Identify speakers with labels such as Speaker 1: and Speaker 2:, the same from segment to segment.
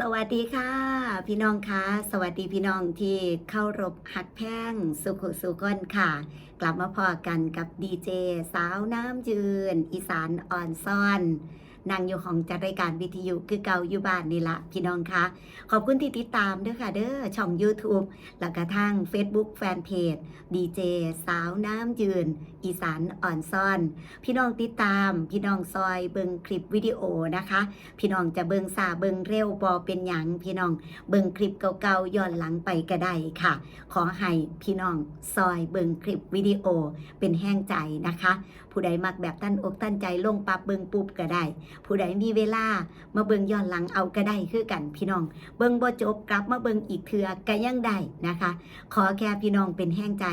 Speaker 1: สวัสดีค่ะ พี่น้องคะสวัสดีพี่น้องที่เข้ารบหักแพงสุขุสุกนค่ะ กลับมาพอกันกับดีเจสาวน้ำยืน อีสานอ่อนซ่อน นางอยู่ของจัดรายการวิทยุคือเก่าอยู่บ้านนี่ละพี่น้องคะขอบคุณที่ติดตามด้วยค่ะเด้อช่อง YouTube แล้วก็ทาง Facebook Fanpage ดีเจสาวน้ำยืน อีสานอ่อนซ่อน พี่น้องติดตาม พี่น้องซอยเบิงคลิปวิดีโอนะคะ พี่น้องจะเบิงซาเบิงเร็วบอเป็นหยังพี่น้องเบิงคลิปเก่าๆย้อนหลังไปก็ได้ค่ะ ขอให้พี่น้องซอยเบิงคลิปวิดีโอเป็นแห้งใจนะคะ ผู้ใดมักแบบตั้นอกตั้นใจลงปับเบิงปุ๊บก็ได้ผู้ใดมีเวลามาเบิงย้อนหลังเอาก็ได้คือกันพี่น้อง เบิงบ่จบกลับมาเบิงอีกเทือก็ยังได้นะคะ ขอแค่พี่น้องเป็นแห้งใจ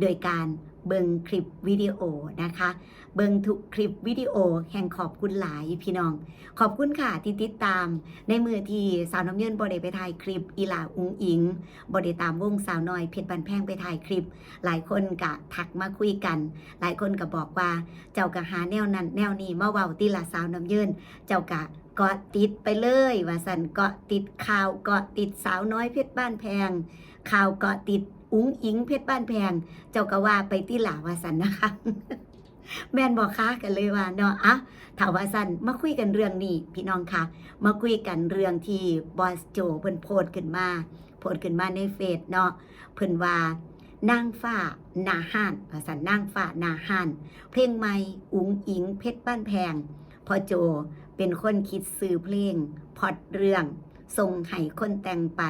Speaker 1: โดยการเบิงคลิปวิดีโอนะคะ เบิงทุกคลิปวิดีโอแห่งขอบคุณหลายพี่น้อง ขอบคุณค่ะที่ติดตาม ในมือที่สาวน้ำเยินบอดไปถ่ายคลิปอีหลาอุงอิงบอดตามวงสาวน้อยเพชรบันแพงไปถ่ายคลิป หลายคนกะทักมาคุยกัน หลายคนก็บอกว่าเจ้ากะหาแนวนั้น แนวนี้มาเว้าติละสาวน้ำเยินเจ้ากะเกาะติดไปเลยว่าสันเกาะติดข่าวเกาะติดสาวน้อยเพชรบ้านแพงข่าวเกาะติด อุ้งอิงเพชรบ้านแพง เจ้าก็ว่าไปที่หลาวาสันนะคะ แม่นบอกคะกันเลยว่าเนาะอะถาวาสันมาคุยกันเรื่องนี้ พี่น้องคะมาคุยกันเรื่องที่บอสโจเพิ่นโพสต์ขึ้นมา โพสต์ขึ้นมาในเฟซเนาะเพิ่นว่านางฟ้านาห้านภาษานางฟ้านาห้าน เพลงใหม่อุ๋งอิงเพชรบ้านแพงพอโจเป็นคนคิดซื้อเพลงพอดเรื่องส่งให้คนแต่งไป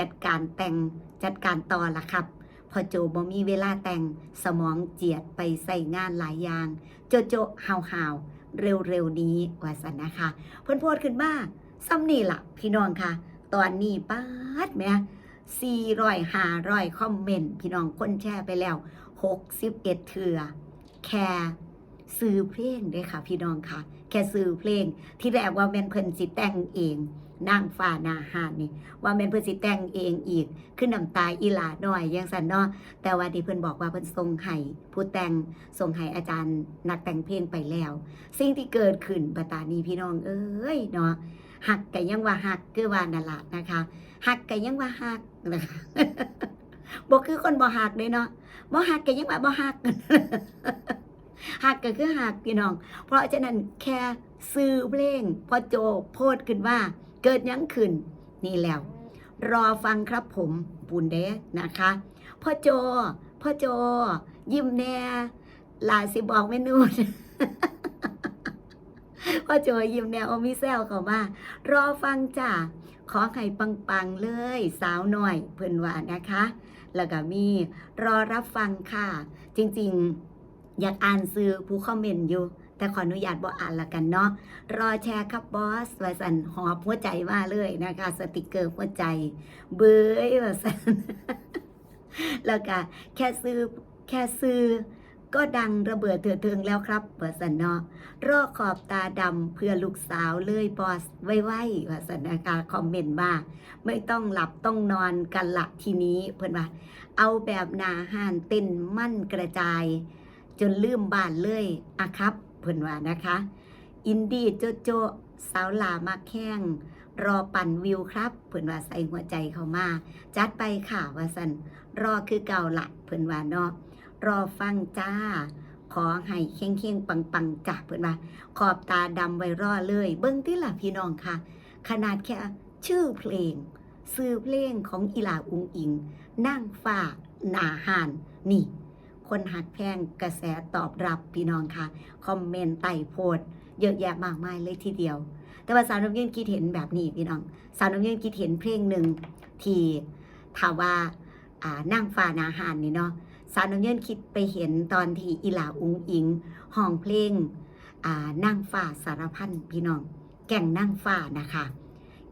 Speaker 1: จัดการแต่งจัดการต่อละครับพอโจบ่มีเวลาแต่งสมองเจียดไปใส่งานหลายอย่าง โจโจหาวหาวเร็วเร็วๆนี้ว่าสันนะคะเพิ่นโพดขึ้นมาซ้ำนี่ล่ะ พี่น้องค่ะ ตอนนี้ป้าดแหมสี่ร้อยห้าร้อยคอมเมนต์พี่น้องคนแชร์ไปแล้วหกสิบเอ็ดเถื่อแค่ ซื้อเพลงด้อค่ะ พี่น้องค่ะ แค่ซื้อเพลง ที่แรกว่าแม่นเพิ่นสิแต่งเองนางฟ้านาหานนี่ ว่าแม่นเพิ่นสิแต่งเองอีกขึ้นน้ำตาอีหลาหน่อยยังสันเนาะแต่ว่าที่เพิ่นบอกว่าเพิ่นทรงให้ผู้แต่งทรงให้อาจารย์ นักแต่งเพลงไปแล้ว สิ่งที่เกิดขึ้นปตานีพี่น้องเอ้ยเนาะหักกันยังว่าหักคือว่านั่นละนะคะหักกันยังว่าหักนะคะบ่คือคนบ่หักเลยเนาะบ่หักกันยังว่าบ่หัก หักก็คือหักพี่น้อง เพราะฉะนั้นแค่ซื้อเพลงพอโจโพดขึ้นว่า เกิดยังขึ้น นี่แล้ว รอฟังครับผมปูนเดะนะคะพ่อโจพ่อโจ ยิ้มแน่ลาสิบอกเมนูพ่อโจยิ้มแน่โอมิเซลเขามารอฟังจ้าขอไข่ปังๆเลย สาวหน่อยเพื่อนว่านะคะ แล้วก็มีรอรับฟังค่ะ จริงๆ อยากอ่านซื้อผู้คอมเมนต์อยู่ แต่ขออนุญาตบ่อ่านละกันเนาะรอแชร์ครับบอสวสันหอบหัวใจมาเลยนะคะ สติกเกอร์หัวใจ เบยว่าสันแล้วก็แค่ซื้อแค่ซื้อก็ดังระเบิดเถื่อเทิงแล้วครับวสันเนาะรอขอบตาดำเพื่อลูกสาวเลยบอส ไว้ไว้ว่าสันนะคะคอมเมนต์มาไม่ต้องหลับต้องนอนกันละทีนี้เพื่อนว่า เอาแบบนาห่านเต้นมั่นกระจาย จนลืมบ้านเลยอะครับเพื่อนว่านะคะ อินดี้โจโจสาวลามาแข้ง รอปั่นวิวครับ เพื่อนว่าใส่หัวใจเข้ามา จัดไปค่ะว่าสันรอคือเก่าละเพื่อนว่าเนาะรอฟังจ้า ขอให้เข่งเข่งปังปังๆจ้ะเพื่อนว่า ขอบตาดำไว้รอเลย เบิ้งที่ล่ะพี่น้องค่ะ ขนาดแค่ชื่อเพลงซื้อเพลงของอีหลาอุงอิง นั่งฝ่าหนาหานนี่ คนหักแพงกระแสตอบรับพี่น้องค่ะ คอมเมนต์ไต่โพสเยอะแยะมากมายเลยทีเดียว แต่ว่าสาวน้ำยืนคิดเห็นแบบนี้พี่น้องสาวน้ำยืนคิดเห็นเพลงหนึ่งที่ถามว่าอ่านั่งฝ่านาหานนี่เนาะสาวน้ำยืนคิดไปเห็นตอนที่อีหลาอุงอิงห้องเพลงอ่านั่งฝ่าสารพันพี่น้อง แก่งนั่งฝ่านะคะ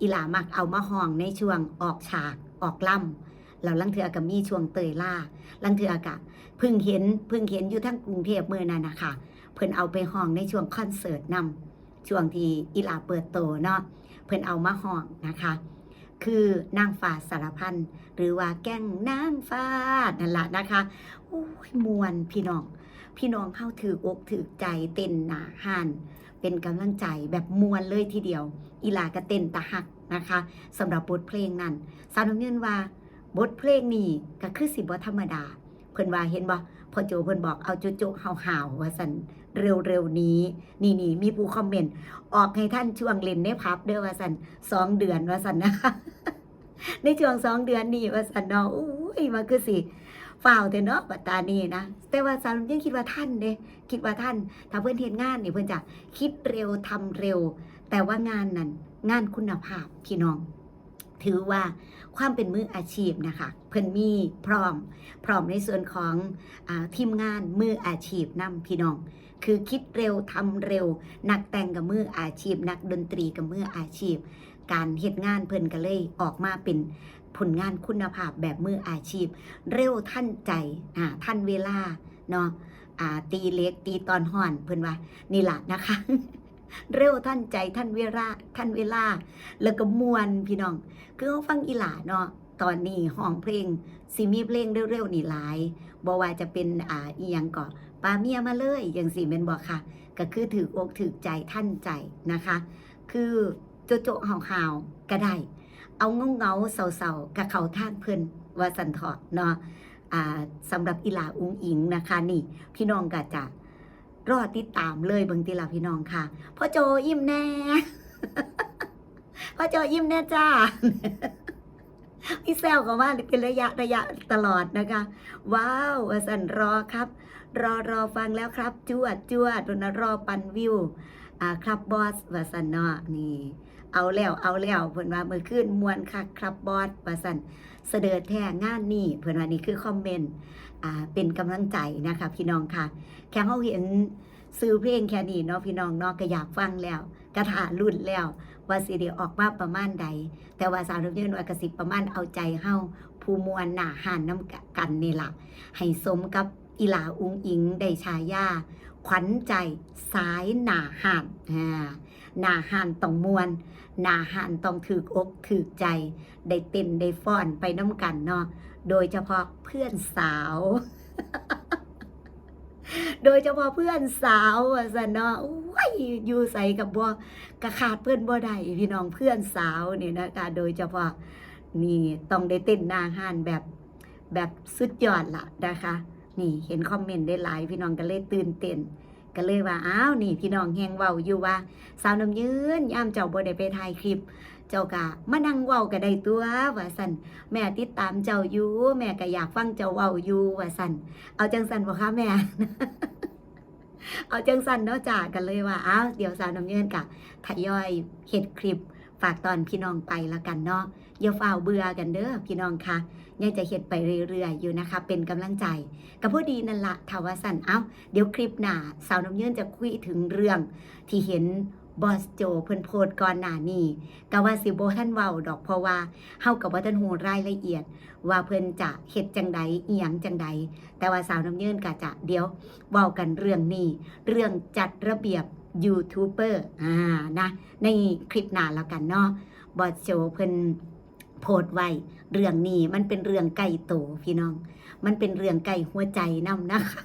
Speaker 1: อีหลามักเอามาห้องในช่วงออกฉากออกล่ำ แล้วลังเทือกับมีช่วงเตยล่าลังเทือกะพิ่งเห็นพิ่งเห็นอยู่ทั้งกรุงเทพเมื่อนั้นนะคะเพิ่นเอาไปห้องในช่วงคอนเสิร์ตนำช่วงที่อีหลาเปิดโตเนาะเพิ่นเอามาห้องนะคะ คือนางฟ้าสารพันหรือว่าแก้งนางฟ้านั่นแหละนะคะโอ้ยมวนพี่น้อง พี่น้องเข้าถืออกถือใจเต้นหนาหานเป็นกำลังใจแบบมวนเลยทีเดียว อีหลากระเต้นตะหักนะคะสำหรับบทเพลงนั้นสาวน้ำเงินว่า บทเพลงนี้ก็คือสิบ่ธรรมดา เพิ่นว่าเห็นบ่พอโจเพิ่นบอกเอาโจโจเห่าๆว่าสันเร็วๆนี้ นี่นี่มีผู้คอมเมนต์ออกให้ท่านช่วงเล่นในพับเด้อว่าสันสองเดือนว่าสันนะคะในช่วงสองเดือนนี่ว่าสันเนาะอุ้ยมันคือสิฝ่าวแต่เนาะปัตตานีนะแต่ว่าสาวยังคิดว่าท่านเด้คิดว่าท่าน ถ้าเพื่อนเทียนงานนี่เพื่อนจะคิดเร็วทำเร็ว แต่ว่างานนั้นงานคุณภาพพี่น้อง ถือว่าความเป็นมืออาชีพนะคะเพิ่นมีพร้อม พร้อมในส่วนของอทีมงานมืออาชีพนำพี่น้อง คือคิดเร็วทำเร็ว นักแต่งกับมืออาชีพ นักดนตรีกับมืออาชีพ การเฮ็ดงานเพิ่นก็เลยออกมาเป็นผลงานคุณภาพแบบมืออาชีพ เร็วทันใจอ่าทันเวลาเนาะอ่าตีเล็กตีตอนห่อนเพิ่นว่านี่ละนะคะ เร็วทันใจทันเวลาทันเวลา แล้วก็มวนพี่น้อง คือเขาฟังอีหลาเนาะตอนนี้ห้องเพลงสิมีเพลงเร็วๆนี่หลายบ่ว่าจะเป็นอ่าอีหยังก่อปาเมียมาเลยอย่างสิเป็นบอกค่ะ ก็คือถืออกถือใจท่านใจนะคะ คือโจโจเห่าๆก็ได้ เอาเงาเงาเศร้าๆกับเขาทางเพิ่นว่าสันเถาะเนาะอ่าสำหรับอีหลาอุ้งอิงนะคะ นี่ พี่น้องก็จะ รอติดตามเลยเบิงตีลาพี่น้องค่ะพ่อโจยิ้มแน่พ่อโจยิ้มแน่จ้าพี่แซวก็ว่าเป็นระยะระยะตลอดนะคะ ว้าวสันรอครับ รอรอฟังแล้วครับ จวดจวดรนะรอปันวิวอ่าครับบอสวสันเนาะนี่ เอาแล้วเอาแล้วเพิ่นว่ามือขึ้นมวนคักครับบอสวสันเสดอแท้งานนี่เพิ่นว่านี่คือคอมเมนต์อ่าเป็นกำลังใจนะคะพี่น้องค่ะ แค่เขาเห็นซื้อเพลงแค่นี้เนาะพี่น้องเนาะก็อยากฟังแล้วกระถารุ่นแล้ว ว่าสิเดียออกมาประมาณใด แต่ว่าสาวน้ำเยืนว่ากระสิบประมาณเอาใจเฮาผู้มวลหนาหานน้ำกันนี่ละให้สมกับอีหลาอุงอิงได้ฉายาขวัญใจสายหนาหานหนาหานต้องมวนห นาหานต้องถือกอกถือใจ ได้เต้นได้ฟ้อนไปน้ำกันเนาะโดยเฉพาะเพื่อนสาว โดยเฉพาะเพื่อนสาวอะสนเนาะโอ้ยอยู่ใส่กับบัวกระขาดเพื่อนบ่ได้พี่น้องเพื่อนสาวเนี่ยนะคะโดยเฉพาะนี่ต้องได้เต้นนาหานแบบแบบสุดยอดละนะคะ นี่เห็นคอมเมนต์ได้หลายพี่น้องก็เลยตื่นเต้น ก็เลยว่าอ้าวนี่พี่น้องแฮงเว้าอยู่ว่า สาวน้ำยืนย่ามเจ้าบ่ได้ไปถ่ายคลิป เจ้ากะมานั่งเว้าก็ได้ตัวว่าสั่นแม่ติดตามเจ้าอยู่แม่ก็อยากฟังเจ้าเว้าอยู่ว่าสั่นเอาจังสั่นบ่คะแม่เอาจังสั่นเนาะจ้ากันเลยว่าอ้าวเดี๋ยวสาวน้ำยืนกะทยอยเฮ็ดคลิปฝากตอนพี่น้องไปแล้วกันเนาะอย่าฝ้าวเบื่อกันเด้อพี่น้องค่ะ ยังจะเฮ็ดไปเรื่อยๆอยู่นะคะ เป็นกำลังใจกับพอดีนั่นละทาวสันเอ้าเดี๋ยวคลิปหน้าสาวน้ำเยื่นจะคุยถึงเรื่องที่เห็นบอสโจเพิ่นโพสต์ก่อนหน้านี้ก็ว่าสิบ่ท่านเว้าดอกเพราะว่าเฮากับว่าท่านฮู้รายละเอียด ว่าเพิ่นจะเฮ็ดจังใดอีหยังจังใดแต่ว่าสาวน้ำเยื่นก็จะเดี๋ยวเว้ากันเรื่องนี้ เรื่องจัดระเบียบยูทูบเบอร์อ่านะในคลิปหน้าแล้วกันเนาะบอสโจเพิ่น โพสต์ไว้เรื่องนี้มันเป็นเรื่องไก่โตพี่น้อง มันเป็นเรื่องไก่หัวใจนำนะคะ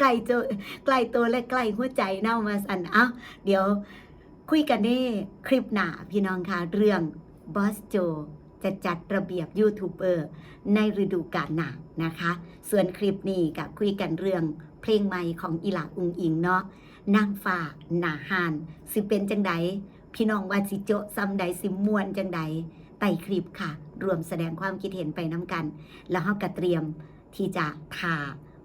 Speaker 1: ไก่โจไก่ตัวและไก่หัวใจเน่ามาสันเอ้าเดี๋ยวคุยกันนี่คลิปหนาพี่น้องค่ะ เรื่องบอสโจจะจัดระเบียบยูทูบเบอร์ในฤดูกาลหนานะคะ ส่วนคลิปนี้กับคุยกันเรื่องเพลงใหม่ของอีหลาอุงอิงเนาะนางฟ้าหนาหานสิเป็นจังใด พี่น้องว่าสิโจซ้ำใดสิมวนจังใดไต่คลิปค่ะ รวมแสดงความคิดเห็นไปน้ำกัน แล้วเฮาก็เตรียมที่จะถ่า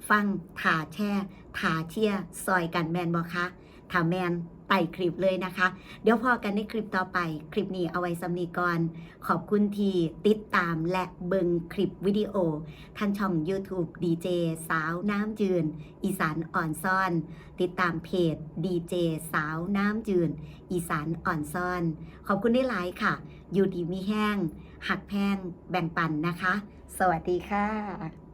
Speaker 1: ฟังถ่าแช่ถ่าเชียซอยกันแมนบอคะถ่าแมน ไต่คลิปเลยนะคะ เดี๋ยวพอกันในคลิปต่อไป คลิปนี้เอาไว้สำนีก่อน ขอบคุณที่ติดตามและเบิงคลิปวิดีโอทางช่อง YouTube ดีเจสาวน้ำจืน อีสานอ่อนซ่อน ติดตามเพจดีเจสาวน้ำจืน อีสานอ่อนซ่อน ขอบคุณได้หลายค่ะ อยู่ดีมีแห้ง หักแพงแบ่งปันนะคะ สวัสดีค่ะ